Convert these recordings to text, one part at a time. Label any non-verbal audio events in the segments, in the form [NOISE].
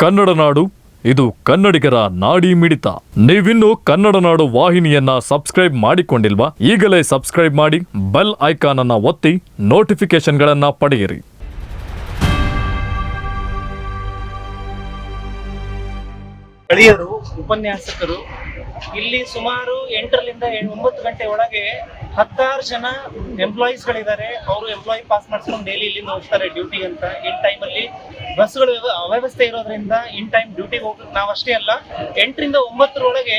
ಕನ್ನಡ ನಾಡು, ಇದು ಕನ್ನಡಿಗರ ನಾಡಿ ಮಿಡಿತ. ನೀವಿನ್ನು ಕನ್ನಡ ನಾಡು ವಾಹಿನಿಯನ್ನ ಸಬ್ಸ್ಕ್ರೈಬ್ ಮಾಡಿಕೊಂಡಿಲ್ವಾ? ಈಗಲೇ ಸಬ್ಸ್ಕ್ರೈಬ್ ಮಾಡಿ, ಬೆಲ್ ಐಕಾನ್ ಅನ್ನ ಒತ್ತಿ ನೋಟಿಫಿಕೇಶನ್ಗಳನ್ನ ಪಡೆಯಿರಿ. ಉಪನ್ಯಾಸಕರು, ಇಲ್ಲಿ ಸುಮಾರು ಎಂಟರಿಂದ ಒಂಬತ್ತು ಗಂಟೆ ಒಳಗೆ ಹತ್ತಾರು ಜನ ಎಂಪ್ಲಾಯೀಸ್ ಗಳಿದ್ದಾರೆ. ಅವರು ಎಂಪ್ಲಾಯಿ ಪಾಸ್ ಮಾಡಿಸ್ಕೊಂಡು ಡೈಲಿ ಇಲ್ಲಿಂದ ಹೋಗ್ತಾರೆ ಡ್ಯೂಟಿ ಅಂತ. ಇನ್ ಟೈಮ್ ಅಲ್ಲಿ ಬಸ್ಗಳು ವ್ಯವ- ಅವ್ಯವಸ್ಥೆ ಇರೋದ್ರಿಂದ ಇನ್ ಟೈಮ್ ಡ್ಯೂಟಿಗೆ ಹೋಗಕ್ಕೆ ನಾವು ಅಷ್ಟೇ ಅಲ್ಲ, ಎಂಟರಿಂದ ಒಂಬತ್ತರೊಳಗೆ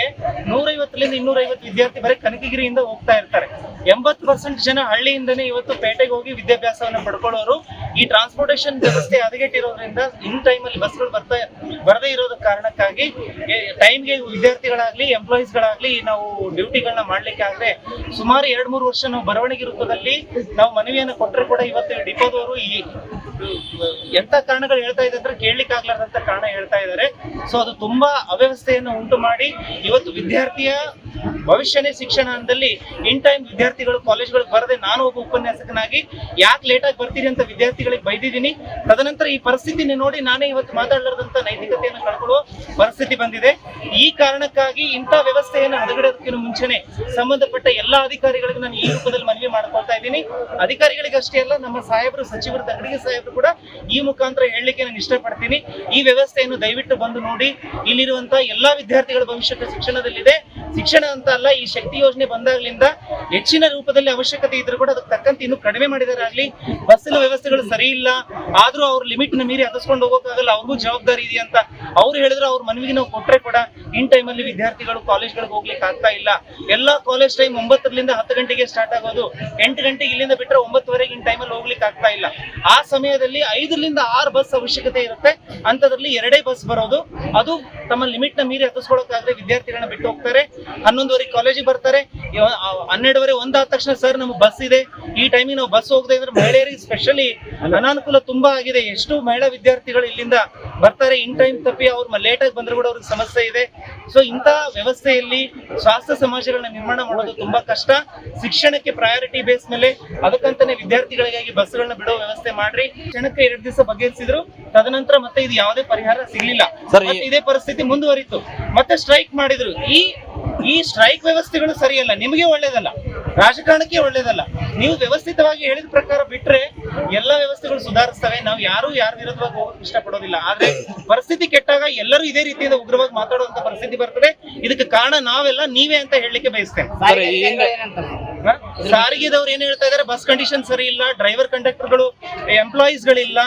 ನೂರೈವತ್ತರಿಂದ ಇನ್ನೂರೈವತ್ತು ವಿದ್ಯಾರ್ಥಿ ಬರೀ ಕನಕಗಿರಿಯಿಂದ ಹೋಗ್ತಾ ಇರ್ತಾರೆ. ಎಂಬತ್ತು ಪರ್ಸೆಂಟ್ ಜನ ಹಳ್ಳಿಯಿಂದನೇ ಇವತ್ತು ಪೇಟೆಗೆ ಹೋಗಿ ವಿದ್ಯಾಭ್ಯಾಸವನ್ನು ಪಡ್ಕೊಳ್ಳೋರು. ಈ ಟ್ರಾನ್ಸ್ಪೋರ್ಟೇಷನ್ ವ್ಯವಸ್ಥೆ ಹದಗೆಟ್ಟಿರೋದ್ರಿಂದ ಇನ್ ಟೈಮ್ ಅಲ್ಲಿ ಬಸ್ಗಳು ಬರ್ತಾ, ಬರದೇ ಇರೋದ ಕಾರಣಕ್ಕಾಗಿ ಟೈಮ್ಗೆ ವಿದ್ಯಾರ್ಥಿಗಳಾಗ್ಲಿ ಎಂಪ್ಲಾಯೀಸ್ ಗಳಾಗ್ಲಿ ನಾವು ಡ್ಯೂಟಿಗಳನ್ನ ಮಾಡ್ಲಿಕ್ಕೆ ಆದ್ರೆ ಸುಮಾರು ಎರಡ್ ಮೂರು ವರ್ಷ ನಾವು ಬರವಣಿಗೆ ರೂಪದಲ್ಲಿ ನಾವು ಮನವಿಯನ್ನು ಕೊಟ್ಟರೆ ಕೂಡ ಇವತ್ತು ಡಿಪೋದವರು ಈ ಎಂತ ಕಾರಣಗಳು ಹೇಳ್ತಾ ಇದೆ ಅಂದ್ರೆ ಕೇಳಲಿಕ್ಕೆ ಆಗ್ಲಾರ್ದಂತ ಕಾರಣ ಹೇಳ್ತಾ ಇದ್ದಾರೆ. ಸೊ ಅದು ತುಂಬಾ ಅವ್ಯವಸ್ಥೆಯನ್ನು ಉಂಟು ಮಾಡಿ ಇವತ್ತು ವಿದ್ಯಾರ್ಥಿಯ ಭವಿಷ್ಯನೇ ಶಿಕ್ಷಣ ಅಂದಲ್ಲಿ ಇನ್ ಟೈಮ್ ವಿದ್ಯಾರ್ಥಿಗಳು ಕಾಲೇಜ್ಗಳಿಗೆ ಬರದೆ ನಾನು ಒಬ್ಬ ಉಪನ್ಯಾಸಕನಾಗಿ ಯಾಕೆ ಲೇಟ್ ಆಗಿ ಬರ್ತೀರಿ ಅಂತ ವಿದ್ಯಾರ್ಥಿಗಳಿಗೆ ಬೈದಿದ್ದೀನಿ. ತದನಂತರ ಈ ಪರಿಸ್ಥಿತಿನ ನೋಡಿ ನಾನೇ ಇವತ್ತು ಮಾತಾಡಲಾರ್ದಂತ ನೈತಿಕತೆಯನ್ನು ಕಳ್ಕೊಳ್ಳುವ ಪರಿಸ್ಥಿತಿ ಬಂದಿದೆ. ಈ ಕಾರಣಕ್ಕಾಗಿ ಇಂಥ ವ್ಯವಸ್ಥೆಯನ್ನು ಹದಗೆಡೋದಕ್ಕಿಂತ ಮುಂಚೆನೆ ಸಂಬಂಧಪಟ್ಟ ಎಲ್ಲಾ ಅಧಿಕಾರಿಗಳಿಗೂ ನಾನು ಈ ರೂಪದಲ್ಲಿ ಮನವಿ ಮಾಡ್ಕೊಳ್ತಾ ಇದ್ದೀನಿ. ಅಧಿಕಾರಿಗಳಿಗಷ್ಟೇ ಅಲ್ಲ, ನಮ್ಮ ಸಾಹೇಬರು, ಸಚಿವರು, ತಗಡಿಗೆ ಸಾಹೇಬರು ಕೂಡ ಈ ಮುಖಾಂತರ ಹೇಳಲಿಕ್ಕೆ ನಾನು ಇಷ್ಟಪಡ್ತೀನಿ. ಈ ವ್ಯವಸ್ಥೆಯನ್ನು ದಯವಿಟ್ಟು ಬಂದು ನೋಡಿ. ಇಲ್ಲಿರುವಂತಹ ಎಲ್ಲಾ ವಿದ್ಯಾರ್ಥಿಗಳ ಭವಿಷ್ಯದ ಶಿಕ್ಷಣದಲ್ಲಿದೆ. ಶಿಕ್ಷಣ ಅಂತ ಅಲ್ಲ, ಈ ಶಕ್ತಿ ಯೋಜನೆ ಬಂದಾಗ್ಲಿಂದ ಹೆಚ್ಚಿನ ರೂಪದಲ್ಲಿ ಅವಶ್ಯಕತೆ ಇದ್ರೂ ಕೂಡ ಅದಕ್ಕೆ ತಕ್ಕಂತೆ ಇನ್ನು ಕಡಿಮೆ ಮಾಡಿದಾರಾಗ್ಲಿ, ಬಸ್ಸಿನ ವ್ಯವಸ್ಥೆಗಳು ಸರಿ ಇಲ್ಲ, ಆದ್ರೂ ಅವ್ರ ಲಿಮಿಟ್ನ ಮೀರಿ ಹತ್ತಿಸ್ಕೊಂಡು ಹೋಗೋಕ್ಕಾಗಲ್ಲ, ಅವ್ರಿಗೂ ಜವಾಬ್ದಾರಿ ಇದೆ ಅಂತ ಅವ್ರು ಹೇಳಿದ್ರೆ ಅವ್ರ ಮನವಿಗೆ ನಾವು ಕೊಟ್ರೆ ಕೂಡ ಇನ್ ಟೈಮ್ ಅಲ್ಲಿ ವಿದ್ಯಾರ್ಥಿಗಳು ಕಾಲೇಜ್ಗಳಿಗೆ ಹೋಗ್ಲಿಕ್ಕೆ ಆಗ್ತಾ ಇಲ್ಲ. ಎಲ್ಲಾ ಕಾಲೇಜ್ ಟೈಮ್ ಒಂಬತ್ತರಿಂದ ಹತ್ತು ಗಂಟೆಗೆ ಸ್ಟಾರ್ಟ್ ಆಗೋದು, ಎಂಟು ಗಂಟೆಗೆ ಇಲ್ಲಿಂದ ಬಿಟ್ರೆ ಒಂಬತ್ತುವರೆಗೆ ಇನ್ ಟೈಮಲ್ಲಿ ಹೋಗ್ಲಿಕ್ಕೆ ಆಗ್ತಾ ಇಲ್ಲ. ಆ ಸಮಯದಲ್ಲಿ ಐದರಿಂದ ಆರು ಬಸ್ ಅವಶ್ಯಕತೆ ಇರುತ್ತೆ ಅಂತದ್ರಲ್ಲಿ ಎರಡೇ ಬಸ್ ಬರೋದು, ಅದು ತಮ್ಮ ಲಿಮಿಟ್ನ ಮೀರಿ ಹತ್ತಿಸ್ಕೊಳಕ್ಕಾಗದೆ ವಿದ್ಯಾರ್ಥಿಗಳನ್ನ ಬಿಟ್ಟು ಹೋಗ್ತಾರೆ. ಹನ್ನೊಂದುವರೆಗೆ ಕಾಲೇಜಿಗೆ ಬರ್ತಾರೆ. ಹನ್ನೆರಡುವರೆ ಒಂದಾದ ತಕ್ಷಣ ಸರ್ ನಮ್ಗೆ ಬಸ್ ಇದೆ. ಈ ಟೈಮಿಗೆ ನಾವು ಬಸ್ ಹೋಗದೆ ಇದ್ರೆ ಮಹಿಳೆಯರಿಗೆ ಸ್ಪೆಷಲಿ ಅನಾನುಕೂಲ ತುಂಬಾ ಆಗಿದೆ. ಎಷ್ಟು ಮಹಿಳಾ ವಿದ್ಯಾರ್ಥಿಗಳು ಇಲ್ಲಿಂದ ಬರ್ತಾರೆ. ಇನ್ ಟೈಮ್ ತಪ್ಪಿ ಅವ್ರು ಲೇಟ್ ಆಗಿ ಬಂದ್ರು ಕೂಡ ಅವ್ರಿಗೆ ಸಮಸ್ಯೆ ಇದೆ. ಸೊ ಇಂಥ ವ್ಯವಸ್ಥೆಯಲ್ಲಿ ಸ್ವಾಸ್ಥ್ಯ ಸಮಾಜಗಳನ್ನ ನಿರ್ಮಾಣ ಮಾಡೋದು ತುಂಬಾ ಕಷ್ಟ. ಶಿಕ್ಷಣಕ್ಕೆ ಪ್ರಯಾರಿಟಿ ಬೇಸ್ ಮೇಲೆ ಅದಕ್ಕಂತಾನೆ ವಿದ್ಯಾರ್ಥಿಗಳಿಗಾಗಿ ಬಸ್ಗಳನ್ನ ಬಿಡೋ ವ್ಯವಸ್ಥೆ ಮಾಡ್ರಿ. ಕ್ಷಣಕ್ಕೆ ಎರಡು ದಿವಸ ಬಗೆಹರಿಸಿದ್ರು. ತದನಂತರ ಮತ್ತೆ ಇದು ಯಾವುದೇ ಪರಿಹಾರ ಸಿಗ್ಲಿಲ್ಲ. ಇದೇ ಪರಿಸ್ಥಿತಿ ಮುಂದುವರಿತು. ಮತ್ತೆ ಸ್ಟ್ರೈಕ್ ಮಾಡಿದ್ರು. ಈ ಈ ಸ್ಟ್ರೈಕ್ ವ್ಯವಸ್ಥೆಗಳು ಸರಿಯಲ್ಲ. ನಿಮಗೆ ಒಳ್ಳೇದಲ್ಲ. ರಾಜಕಾರಣಕ್ಕೆ ಒಳ್ಳೇದಲ್ಲ. ನೀವು ವ್ಯವಸ್ಥಿತವಾಗಿ ಹೇಳಿದ ಪ್ರಕಾರ ಬಿಟ್ರೆ ಎಲ್ಲ ವ್ಯವಸ್ಥೆಗಳು ಸುಧಾರಿಸ್ತವೆ. ನಾವು ಯಾರು ಯಾರ ವಿರುದ್ಧವಾಗಿ ಹೋಗಕ್ಕೆ ಇಷ್ಟಪಡೋದಿಲ್ಲ. ಆದ್ರೆ ಪರಿಸ್ಥಿತಿ ಕೆಟ್ಟಾಗ ಎಲ್ಲರೂ ಇದೇ ರೀತಿಯಿಂದ ಉಗ್ರವಾಗಿ ಮಾತಾಡುವಂತ ಪರಿಸ್ಥಿತಿ ಬರ್ತದೆ. ಇದಕ್ಕೆ ಕಾರಣ ನಾವೆಲ್ಲ ನೀವೇ ಅಂತ ಹೇಳಲಿಕ್ಕೆ ಬಯಸ್ತೇನೆ? ಸಾರಿಗೆದವ್ರು ಏನ್ ಹೇಳ್ತಾ ಇದಾರೆ? ಬಸ್ ಕಂಡೀಷನ್ ಸರಿ ಇಲ್ಲ. ಡ್ರೈವರ್ ಕಂಡಕ್ಟರ್ಗಳು ಎಂಪ್ಲಾಯೀಸ್ ಗಳಿಲ್ಲ.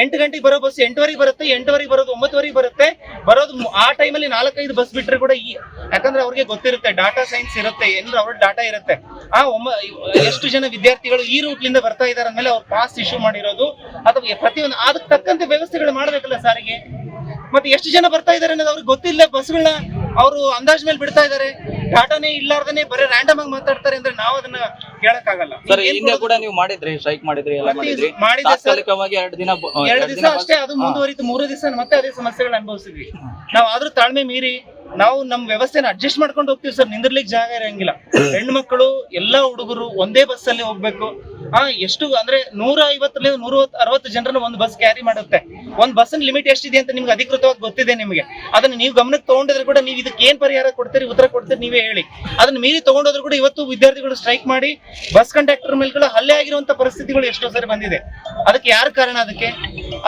ಎಂಟು ಗಂಟೆಗೆ ಬರೋ ಬಸ್ ಎಂಟುವರೆಗೆ ಬರುತ್ತೆ, ಎಂಟುವರೆಗೆ ಬರೋದು ಒಂಬತ್ತುವರೆಗೆ ಬರುತ್ತೆ. ಬರೋದು ಆ ಟೈಮಲ್ಲಿ ನಾಲ್ಕೈದು ಬಸ್ ಬಿಟ್ರೆ ಕೂಡ ಈ ಯಾಕಂದ್ರೆ ಅವ್ರಿಗೆ ಗೊತ್ತಿರುತ್ತೆ ಡಾಟಾ ಸೈನ್ಸ್ ಇರುತ್ತೆ ಏನಾದ್ರು ಅವ್ರ ಡಾಟಾ ಇರುತ್ತೆ. ಆ ಒಮ್ಮ ಎಷ್ಟು ಜನ ವಿದ್ಯಾರ್ಥಿಗಳು ಈ ರೂಟ್ ಲಿಂದ ಬರ್ತಾ ಇದಾರೆ ಅಂದ್ಮೇಲೆ ಅವ್ರು ಪಾಸ್ ಇಶ್ಯೂ ಮಾಡಿರೋದು, ಅಥವಾ ಪ್ರತಿಯೊಂದು ಅದಕ್ಕೆ ತಕ್ಕಂತೆ ವ್ಯವಸ್ಥೆಗಳು ಮಾಡ್ಬೇಕಲ್ಲ ಸಾರಿಗೆ. ಮತ್ತೆ ಎಷ್ಟು ಜನ ಬರ್ತಾ ಇದಾರೆ ಅನ್ನೋದು ಅವ್ರಿಗೆ ಗೊತ್ತಿಲ್ಲ. ಬಸ್ಗಳನ್ನ ಅವರು ಅಂದಾಜ್ ಮೇಲೆ ಬಿಡ್ತಾ ಇದಾರೆ. ಡಾಟಾನೇ ಇಲ್ಲಾರ್ದನೆ ಬರೀ ರ್ಯಾಂಡಮ್ ಆಗಿ ಮಾತಾಡ್ತಾರೆ ಅಂದ್ರೆ ನಾವು ಅದನ್ನ ಕೇಳಕ್ಕಾಗಲ್ಲ. ಸರ್ ಏನ್ ಹಿಂದೆ ಕೂಡ ನೀವು ಮಾಡಿದ್ರಿ ಸ್ಟ್ರೈಕ್ ಮಾಡಿದ್ರಿ ಎಲ್ಲ ಮಾಡಿದ್ರಿ. ಮಾಡಿದೆ ಸರ್. ತಾತ್ಕಾಲಿಕವಾಗಿ ಎರಡು ದಿನ ಎರಡು ದಿವಸ ದಿನ ಅಷ್ಟೇ ಅದು ಮುಂದುವರಿತು. ಮೂರು ದಿವಸ ಮತ್ತೆ ಅದೇ ಸಮಸ್ಯೆಗಳು ಅನುಭವಿಸಿದ್ವಿ. ನಾವು ಆದ್ರೂ ತಾಳ್ಮೆ ಮೀರಿ ನಾವು ನಮ್ ವ್ಯವಸ್ಥೆನ ಅಡ್ಜಸ್ಟ್ ಮಾಡ್ಕೊಂಡು ಹೋಗ್ತೀವಿ ಸರ್. ನಿಂದಿರ್ಲಿಕ್ಕೆ ಜಾಗ ಇರಂಗಿಲ್ಲ. [COUGHS] ಹೆಣ್ಣು ಮಕ್ಕಳು ಎಲ್ಲಾ ಹುಡುಗರು ಒಂದೇ ಬಸ್ ಅಲ್ಲಿ ಹೋಗ್ಬೇಕು. ಆ ಎಷ್ಟು ಅಂದ್ರೆ ನೂರ ಐವತ್ತರಿಂದ ನೂರ ಅರವತ್ತು ಜನರನ್ನ ಒಂದು ಬಸ್ ಕ್ಯಾರಿ ಮಾಡುತ್ತೆ. ಒಂದ್ ಬಸ್ಸಿನ ಲಿಮಿಟ್ ಎಷ್ಟಿದೆ ಅಂತ ನಿಮ್ಗೆ ಅಧಿಕೃತವಾಗಿ ಗೊತ್ತಿದೆ ನಿಮಗೆ. ಅದನ್ನ ನೀವು ಗಮನಕ್ಕೆ ತಗೊಂಡಿದ್ರೆ ಕೂಡ ನೀವು ಇದಕ್ಕೆ ಏನ್ ಪರಿಹಾರ ಕೊಡ್ತೀರಿ ಉತ್ತರ ಕೊಡ್ತೀರಿ ನೀವೇ ಹೇಳಿ. ಅದನ್ನ ಮೀರಿ ತಗೊಂಡೋದ್ರು ಕೂಡ ಇವತ್ತು ವಿದ್ಯಾರ್ಥಿಗಳು ಸ್ಟ್ರೈಕ್ ಮಾಡಿ ಬಸ್ ಕಂಡಕ್ಟರ್ ಮೇಲ್ಗಳು ಹಲ್ಲೆ ಆಗಿರುವಂತ ಪರಿಸ್ಥಿತಿಗಳು ಎಷ್ಟೋ ಸರಿ ಬಂದಿದೆ. ಅದಕ್ಕೆ ಯಾರು ಕಾರಣ ಅದಕ್ಕೆ?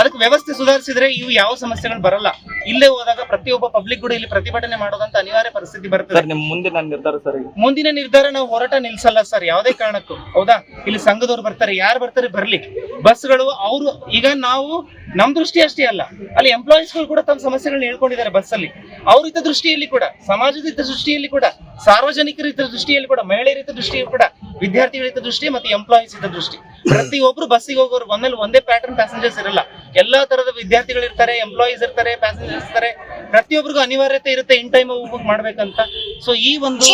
ಅದಕ್ಕೆ ವ್ಯವಸ್ಥೆ ಸುಧಾರಿಸಿದ್ರೆ ಇವು ಯಾವ ಸಮಸ್ಯೆಗಳು ಬರಲ್ಲ. ಇಲ್ಲೇ ಹೋದಾಗ ಪ್ರತಿಯೊಬ್ಬ ಪಬ್ಲಿಕ್ ಕೂಡ ಇಲ್ಲಿ ಪ್ರತಿಭಟನೆ ಮಾಡೋದಂತ ಅನಿವಾರ್ಯ ಪರಿಸ್ಥಿತಿ ಬರ್ತದೆ. ಮುಂದಿನ ನಿರ್ಧಾರ ಸರ್ ಮುಂದಿನ ನಿರ್ಧಾರ ನಾವು ಹೋರಾಟ ನಿಲ್ಸಲ್ಲ ಸರ್ ಯಾವುದೇ ಕಾರಣಕ್ಕೂ. ಹೌದಾ? ಇಲ್ಲಿ ಸಂಘದವ್ರು ಬರ್ತಾರೆ, ಯಾರು ಬರ್ತಾರೆ ಬರ್ಲಿ ಬಸ್ಗಳು ಅವರು, ಈಗ ನಾವು ನಮ್ ದೃಷ್ಟಿ ಅಷ್ಟೇ ಅಲ್ಲ. ಅಲ್ಲಿ ಎಂಪ್ಲಾಯೀಸ್ಗಳು ಕೂಡ ತಮ್ಮ ಸಮಸ್ಯೆಗಳನ್ನ ಹೇಳ್ಕೊಂಡಿದ್ದಾರೆ ಬಸ್ಸಲ್ಲಿ. ಅವ್ರ ದೃಷ್ಟಿಯಲ್ಲಿ ಕೂಡ, ಸಮಾಜದ ಹಿತ ದೃಷ್ಟಿಯಲ್ಲಿ ಕೂಡ, ಸಾರ್ವಜನಿಕರ ಹಿತ ದೃಷ್ಟಿಯಲ್ಲಿ ಕೂಡ, ಮಹಿಳೆಯರ ಹಿತ ದೃಷ್ಟಿಯಲ್ಲಿ ಕೂಡ, ವಿದ್ಯಾರ್ಥಿಗಳ ದೃಷ್ಟಿ ಮತ್ತೆ ಎಂಪ್ಲಾಯೀಸ್ ಇದ್ದ ದೃಷ್ಟಿ. ಪ್ರತಿಯೊಬ್ರು ಬಸ್ಸಿಗೆ ಹೋಗೋರು, ಒಂದಲ್ಲಿ ಒಂದೇ ಪ್ಯಾಟರ್ನ್ ಪ್ಯಾಸೆಂಜರ್ಸ್ ಇರಲ್ಲ. ಎಲ್ಲಾ ತರದ ವಿದ್ಯಾರ್ಥಿಗಳು ಇರ್ತಾರೆ ಎಂಪ್ಲಾಯೀಸ್ ಇರ್ತಾರೆ ಪ್ಯಾಸೆಂಜರ್ಸ್ ಇರ್ತಾರೆ. ಪ್ರತಿಯೊಬ್ಬರಿಗೂ ಅನಿವಾರ್ಯತೆ ಇರುತ್ತೆ ಇನ್ ಟೈಮ್ ಹೋಗ್ಬೇಕು ಮಾಡ್ಬೇಕಂತ. ಸೊ ಈ ಒಂದು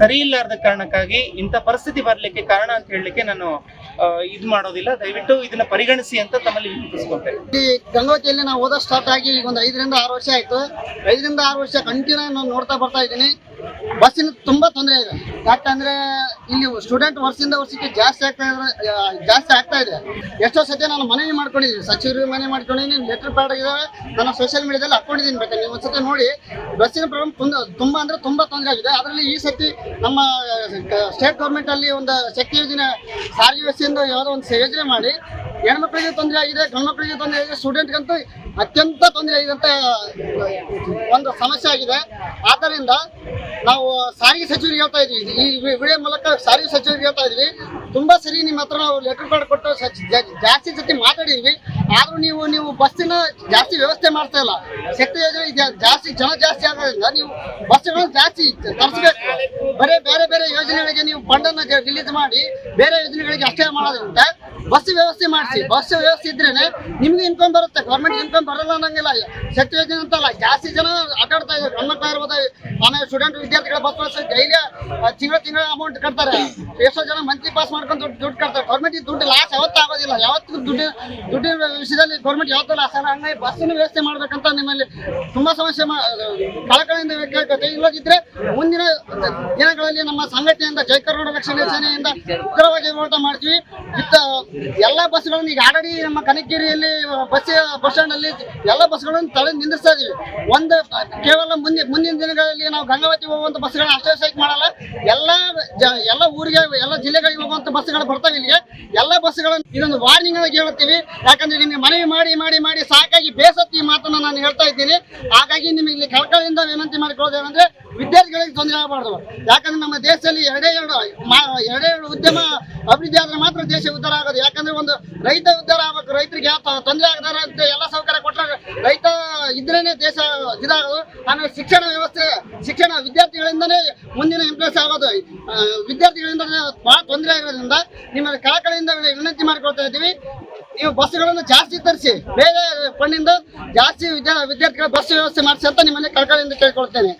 ಸರಿ ಇಲ್ಲಾರದ ಕಾರಣಕ್ಕಾಗಿ ಇಂಥ ಪರಿಸ್ಥಿತಿ ಬರ್ಲಿಕ್ಕೆ ಕಾರಣ ಅಂತ ಹೇಳಲಿಕ್ಕೆ ನಾನು ಇದು ಮಾಡೋದಿಲ್ಲ. ದಯವಿಟ್ಟು ಇದನ್ನ ಪರಿಗಣಿಸಿ ಅಂತ ತಮ್ಮಲ್ಲಿ ವಿನಂತಿಸ್ಕೊಳ್ತೇನೆ ಈ ಗಂಗಾವತಿಯಲ್ಲಿ ನಾವು ಓದೋ ಸ್ಟಾರ್ಟ್ ಆಗಿ ಈಗ ಒಂದು ಐದರಿಂದ ಆರು ವರ್ಷ ಆಯ್ತು. ಐದರಿಂದ ಆರು ವರ್ಷ ಕಂಟಿನ್ಯೂ ನಾನು ನೋಡ್ತಾ ಬರ್ತಾ ಇದ್ದೀನಿ. ಬಸ್ಸಿನ ತುಂಬಾ ತೊಂದರೆ ಇದೆ. ಯಾಕಂದ್ರೆ ಇಲ್ಲಿ ಸ್ಟೂಡೆಂಟ್ ವರ್ಷದಿಂದ ವರ್ಷಕ್ಕೆ ಜಾಸ್ತಿ ಆಗ್ತಾ ಇದ್ರೆ ಜಾಸ್ತಿ ಆಗ್ತಾ ಇದೆ. ಎಷ್ಟೋ ಸತಿ ನಾನು ಮನವಿ ಮಾಡ್ಕೊಂಡಿದ್ದೀನಿ. ಸಚಿವರು ಮನವಿ ಮಾಡ್ಕೊಂಡಿದ್ದೀನಿ. ಲೆಟರ್ ಪ್ಯಾಡ್ ಇದಾವೆ ನಾನು ಸೋಷಿಯಲ್ ಮೀಡಿಯಾದಲ್ಲಿ ಹಾಕೊಂಡಿದ್ದೀನಿ ಬೇಕಾ ನೀವು ಒಂದ್ಸತಿ ನೋಡಿ, ಬಸ್ಸಿನ ಪ್ರಾಬ್ಲಮ್ ತುಂಬ ತುಂಬ ಅಂದ್ರೆ ತುಂಬಾ ತೊಂದರೆ ಆಗಿದೆ. ಅದರಲ್ಲಿ ಈ ಸತಿ ನಮ್ಮ ಸ್ಟೇಟ್ ಗೌರ್ಮೆಂಟ್ ಅಲ್ಲಿ ಒಂದು ಶಕ್ತಿ ಯೋಜನೆ, ಸಾರಿಗೆ ವ್ಯವಸ್ಥೆಯಿಂದ ಯಾವುದೋ ಒಂದು ಯೋಜನೆ ಮಾಡಿ, ಹೆಣ್ಮಕ್ಳಿಗೆ ತೊಂದರೆ ಆಗಿದೆ ಗಂಡ್ಮಕ್ಳಿಗೆ ತೊಂದರೆ ಆಗಿದೆ ಸ್ಟೂಡೆಂಟ್ಗಂತೂ ಅತ್ಯಂತ ತೊಂದರೆ ಆಗಿದಂತ ಒಂದು ಸಮಸ್ಯೆ ಆಗಿದೆ. ಆದ್ದರಿಂದ ನಾವು ಸಾರಿಗೆ ಸಚಿವರಿಗೆ ಹೇಳ್ತಾ ಇದ್ವಿ. ಈ ವಿಡಿಯೋ ಮೂಲಕ ಸಾರಿಗೆ ಸಚಿವರಿಗೆ ಹೇಳ್ತಾ ಇದ್ವಿ. ತುಂಬಾ ಸರಿ ನಿಮ್ಮ ಹತ್ರ ನಾವು ಲೆಟರ್ ಕಾರ್ಡ್ ಕೊಟ್ಟು ಜಾಸ್ತಿ ಜೊತೆ ಮಾತಾಡಿದ್ವಿ. ಆದ್ರೂ ನೀವು ನೀವು ಬಸ್ಸಿನ ಜಾಸ್ತಿ ವ್ಯವಸ್ಥೆ ಮಾಡ್ತಾ ಇಲ್ಲ. ಶಕ್ತಿ ಯೋಜನೆ ಜಾಸ್ತಿ ಜನ ಜಾಸ್ತಿ ಆಗೋದ್ರಿಂದ ನೀವು ಬಸ್ಸುಗಳನ್ನು ಜಾಸ್ತಿ ತರಿಸ್ಬೇಕು. ಬರೇ ಬೇರೆ ಬೇರೆ ಯೋಜನೆಗಳಿಗೆ ನೀವು ಫಂಡನ್ನು ರಿಲೀಸ್ ಮಾಡಿ ಬೇರೆ ಯೋಜನೆಗಳಿಗೆ ಅಷ್ಟೇ ಮಾಡೋದ್ರಿಂದ ಬಸ್ ವ್ಯವಸ್ಥೆ ಮಾಡಿಸಿ. ಬಸ್ ವ್ಯವಸ್ಥೆ ಇದ್ರೇನೆ ನಿಮ್ಗೆ ಇನ್ಕಮ್ ಬರುತ್ತೆ. ಗೌರ್ಮೆಂಟ್ ಇನ್ಕಮ್ ಬರಲ್ಲ ಅನ್ನಂಗಿಲ್ಲ. ಶಕ್ತಿ ಯೋಜನೆ ಅಂತಲ್ಲ. ಜಾಸ್ತಿ ಜನ ಆಟಾಡ್ತಾ ಇದ್ದಾರೆ. ಗಂಡ್ಮಕ್ಳು ಇರ್ಬೋದು ಆಮೇಲೆ ಸ್ಟೂಡೆಂಟ್ ವಿದ್ಯಾರ್ಥಿಗಳ ಬಸ್ ಪಾಸ್ ಡೈಲಿ ತಿಂಗಳ ತಿಂಗಳ ಅಮೌಂಟ್ ಕಟ್ತಾರೆ. ಎಷ್ಟೋ ಜನ ಮಂತ್ಲಿ ಪಾಸ್ ಮಾಡ್ಕೊಂಡು ದುಡ್ಡು ಕಟ್ತಾರೆ. ಗೌರ್ಮೆಂಟ್ ದುಡ್ಡು ಲಾಸ್ ಯಾವತ್ತೂ ಆಗೋದಿಲ್ಲ. ಯಾವತ್ತೂ ದುಡ್ಡು ದುಡ್ಡಿನ ವಿಷಯದಲ್ಲಿ ಗೌರ್ಮೆಂಟ್ ಯಾವತ್ತೂ ಲಾಸ್ ಆಗಲ್ಲ. ಹಂಗಾಗಿ ಬಸ್ಸಿನ ವ್ಯವಸ್ಥೆ ಮಾಡ್ಬೇಕಂತ ನಿಮ್ಮಲ್ಲಿ ತುಂಬಾ ಸಮಸ್ಯೆ ಕಳಕಳಿಯಿಂದ ಕೇಳ್ಕೊತೆ ಇಲ್ಲದಿದ್ರೆ ಮುಂದಿನ ದಿನಗಳಲ್ಲಿ ನಮ್ಮ ಸಂಘಟನೆಯಿಂದ ಜೈ ಕರ್ನಾಟಕ ರಕ್ಷಣಾ ಸೇನೆಯಿಂದ ಉಗ್ರವಾಗಿ ಹೋರಾಟ ಮಾಡ್ತೀವಿ. ಇತ್ತ ಎಲ್ಲ ಬಸ್ಗಳನ್ನು ಈಗ ಆಲ್ರೆಡಿ ನಮ್ಮ ಕನಕಗಿರಿಯಲ್ಲಿ, ಬಸ್ ಬಸ್ ಸ್ಟ್ಯಾಂಡ್ ಅಲ್ಲಿ ಎಲ್ಲ ಬಸ್ಗಳನ್ನು ತಡೆ ನಿಂದಿಸ್ತಾ ಇದೀವಿ. ಒಂದು ಕೇವಲ ಮುಂದೆ ಮುಂದಿನ ದಿನಗಳಲ್ಲಿ ನಾವು ಗಂಗಾವತಿ ಹೋಗುವಂತ ಬಸ್ಗಳನ್ನ ಅಷ್ಟೇ ಸೈಕ್ ಮಾಡಲ್ಲ. ಎಲ್ಲ ಎಲ್ಲ ಊರಿಗೆ, ಎಲ್ಲ ಜಿಲ್ಲೆಗಳಿಗೆ ಹೋಗುವಂತ ಬಸ್ಗಳು ಬರ್ತಾವೆ ಇಲ್ಲಿಗೆ. ಎಲ್ಲ ಬಸ್ಗಳನ್ನು ಇದೊಂದು ವಾರ್ನಿಂಗ್ ಆಗಿ ಹೇಳುತ್ತೀವಿ. ಯಾಕಂದ್ರೆ ನಿಮಗೆ ಮನವಿ ಮಾಡಿ ಮಾಡಿ ಮಾಡಿ ಸಾಕಾಗಿ ಬೇಸತ್ತಿ ಮಾತನ್ನ ನಾನು ಹೇಳ್ತಾ ಇದ್ದೀನಿ. ಹಾಗಾಗಿ ನಿಮಗೆ ಇಲ್ಲಿ ಕಳ್ಕಳಿಂದ ವಿನಂತಿ ಮಾಡಿಕೊಳ್ಳೋದೇನೆಂದ್ರೆ ವಿದ್ಯಾರ್ಥಿಗಳಿಗೆ ತೊಂದರೆ ಆಗಬಾರ್ದು. ಯಾಕಂದ್ರೆ ನಮ್ಮ ದೇಶದಲ್ಲಿ ಎರಡೇ ಎರಡು ಎರಡೇ ಎರಡು ಉದ್ಯಮ ಅಭಿವೃದ್ಧಿ ಆದ್ರೆ ಮಾತ್ರ ದೇಶ ಉದ್ಧಾರ ಆಗೋದು. ಯಾಕಂದ್ರೆ ಒಂದು ರೈತ ಉದ್ಧಾರ ಆಗ್ಬೇಕು, ರೈತರಿಗೆ ಯಾವ ತೊಂದರೆ ಆಗದಾರ ಅಂತ ಎಲ್ಲ ಸೌಕರ್ಯ ಕೊಟ್ಟರೆ ರೈತ ಇದ್ರೇನೆ ದೇಶ ಇದಾಗೋದು. ಆಮೇಲೆ ಶಿಕ್ಷಣ ವ್ಯವಸ್ಥೆ ಶಿಕ್ಷಣ ವಿದ್ಯಾರ್ಥಿಗಳಿಂದನೇ ಮುಂದಿನ ಇಂಪ್ರೆಸ್ ಆಗೋದು ವಿದ್ಯಾರ್ಥಿಗಳಿಂದ ಬಹಳ ತೊಂದರೆ ಆಗಿರೋದ್ರಿಂದ ನಿಮ್ಮ ಕಳಕಳಿಯಿಂದ ವಿನಂತಿ ಮಾಡಿಕೊಳ್ತಾ ಇದ್ದೀವಿ. ನೀವು ಬಸ್ಗಳನ್ನು ಜಾಸ್ತಿ ತರಿಸಿ, ಬೇರೆ ಫಂಡಿಂದ ಜಾಸ್ತಿ ವಿದ್ಯಾ ವಿದ್ಯಾರ್ಥಿಗಳ ಬಸ್ ವ್ಯವಸ್ಥೆ ಮಾಡಿಸಿ ಅಂತ ನಿಮ್ಮಲ್ಲಿ ಕಳಕಳಿಯಿಂದ ಕೇಳ್ಕೊಳ್ತೇನೆ.